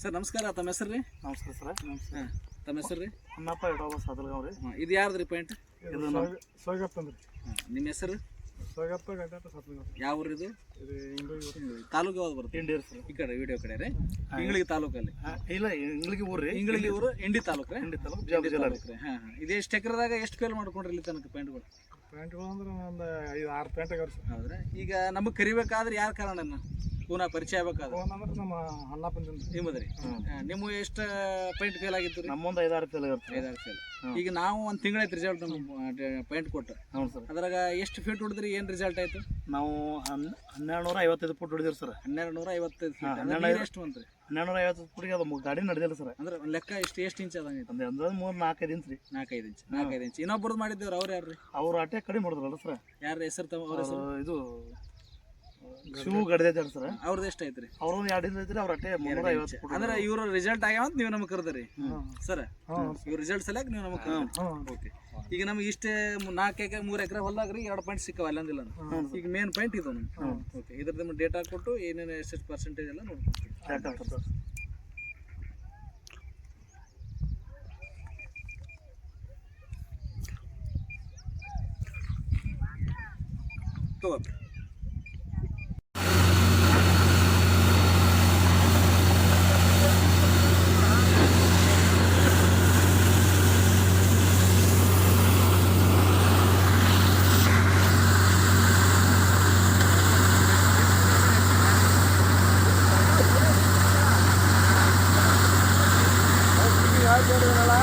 Sir ನಮಸ್ಕಾರ. ತಮ್ಮ ಹೆಸರು ರೀ? ನಮಸ್ಕಾರ ಸರ್. ಹಾಂ ತಮ್ಮ ಹೆಸರು ರೀ? ಅಣ್ಣಪ್ಪ ಇಡೋಬ ಸದಲ್ಗಾವ್ ರೀ ಹಾಂ ಇದು ಯಾರ್ದು ರೀ ಪಾಯಿಂಟ್ ಇದು ಸೋಗಪ್ಪ ಅಂದ್ರೆ. ನಿಮ್ಮ ಹೆಸರು? ಸೋಗಪ್ಪ ಯಾವ ಊರು ಇದು? ತಾಲೂಕು ಯಾವ್ದು ಬರುತ್ತೆ? ಇಂಡಿಯರ್ ಸರ್. ಈ ಕಡೆ ವಿಡಿಯೋ ಕಡೆ ರೀ. ಇಂಗ್ಳಿಗೆ ತಾಲೂಕಲ್ಲಿ. ಇಲ್ಲ ಇಂಗ್ಳಿಗೆ ಊರು ರೀ. ಇಂಗ್ಳಿಗೆ ಊರು ಇಂಡಿ ತಾಲೂಕು ರೀ? ಇಂಡಿ ತಾಲೂಕು ಜಾಬ್ ಜಿಲ್ಲಾ ರೀ. ಹಾಂ ಹಾಂ. ಇದು ಎಷ್ಟು ಎಕರೆದಾಗ ಎಷ್ಟು ಫೇಲ್ ಮಾಡ್ಕೊಂಡ್ರಿ ಇಲ್ಲಿ ತನಕ ಪಾಯಿಂಟ್ಗಳು ಪಾಯಿಂಟ್ಗಳು ಅಂದ್ರೆ ಒಂದು ಐದು ಆರು ಪ್ಯಾಂಟ್ ಹೌದ್ರಿ. ಈಗ ನಮಗೆ ಕರಿಬೇಕಾದ್ರೆ ಯಾರು ಕಾರಣ ಪುನಃ ಪರಿಚಯ ಆಗ್ಬೇಕಾದ್ರೆ? ಫೋನ್ ಅಂದ್ರೆ ನಮ್ಮ ಅಣ್ಣಪ್ಪಂದಿಂದ ನಿಮ್ಮದು ರೀ ನಿಮ್ಮ ಎಷ್ಟು ಪೈಂಟ್ ಫೇಲ್ ಆಗಿತ್ತು ರೀ? ನಮ್ಮೊಂದು ಐದಾರು ಫೇಲ್ ಇರುತ್ತೆ ಐದಾರು ಫೇಲ್ ಈಗ ನಾವು ಒಂದು ತಿಂಗಳಾಯ್ತು ರಿಸಲ್ಟ್ ನಮ್ಮ ಪಾಯಿಂಟ್ ಕೊಟ್ಟು. ಹ್ಞೂ ಸರ್. ಅದ್ರಾಗ ಎಷ್ಟು ಫೀಟ್ ಹೊಡೆದ್ರಿ ಏನು ರಿಸಲ್ಟ್ ಆಯ್ತು? ನಾವು ಹನ್ ಹನ್ನೆರಡು ನೂರ ಐವತ್ತೈದು ಫುಟ್ ಹೊಡಿದ್ರಿ ಸರ್ ಹನ್ನೆರಡು ನೂರ ಐವತ್ತೈದು ಹನ್ನೆರಡು ಎಷ್ಟು ಅಂತ ಹನ್ನೆರಡು ನೂರ ಐವತ್ತು ಫುಟ್ಗೆ ಅದು ಗಾಡಿ ನಡೆದಿಲ್ಲ ಸರ್. ಅಂದ್ರೆ ಲೆಕ್ಕ ಎಷ್ಟು ಎಷ್ಟು ಇಂಚ್ ಅದಂಗೈತೆ ಅಂದ್ರೆ ಅಂದ್ರೆ ಮೂರು ನಾಲ್ಕೈದು ಇಂಚ್ ರೀ. ನಾಲ್ಕೈದು ಇಂಚ್ ನಾಲ್ಕೈದು ಇಂಚ್ ಇನ್ನೊಬ್ರದ್ದು ಮಾಡಿದ್ದೇವ್ರು ಅವ್ರು ಯಾರು ರೀ ಅವ್ರು ಅಟೆ ಕಡಿಮೆ ಮಾಡಿದ್ರಲ್ಲ ಸರ್. ಯಾರ ಹೆಸರು ತಮ್ಮ ಅವ್ರ ಹೆಸರು? ಇದು ಶಿವು ಗಡ್ದೆ ಸರ್ ಅವ್ರದ್ದು ಎಷ್ಟು ಐತ್ರಿ? ಅವ್ರು ಎರಡು ದಿನ ಐತ್ರಿ ಅವ್ರ ಅಟ್ಟೆ ಮುನ್ನೂರ ಐವತ್ತು ಅಂದ್ರೆ ಇವ್ರ ರಿಸಲ್ಟ್ ಆಗ್ಯಾವ ಅಂತ ನೀವು ನಮಗೆ ಕರೆದ್ರಿ. ಸರ್ ಇವ್ರ ರಿಸಲ್ಟ್ ಸಲಕ್ ನೀವು ನಮಗೆ ಓಕೆ ಈಗ ನಮ್ಗೆ ಇಷ್ಟೇ ನಾಲ್ಕು ಎಕರೆ ಮೂರು ಎಕರೆ ಹೊಲ್ದಾಗ ರೀ ಎರಡು ಪಾಯಿಂಟ್ ಸಿಕ್ಕವ ಅಲ್ಲಂದಿಲ್ಲ ಈಗ ಮೇನ್ ಪಾಯಿಂಟ್ ಇದು ನಮ್ಗೆ. ಓಕೆ ಇದ್ರದ್ದು ನಮ್ಗೆ ಡೇಟಾ ಕೊಟ್ಟು ಏನೇನು ಎಷ್ಟೆಷ್ಟು ಪರ್ಸೆಂಟೇಜ್ ಎಲ್ಲ ನೋಡ್ಕೊಡ್ತೀವಿ ಸರ್. ತಗೋರಿ காய் போடுவீங்களா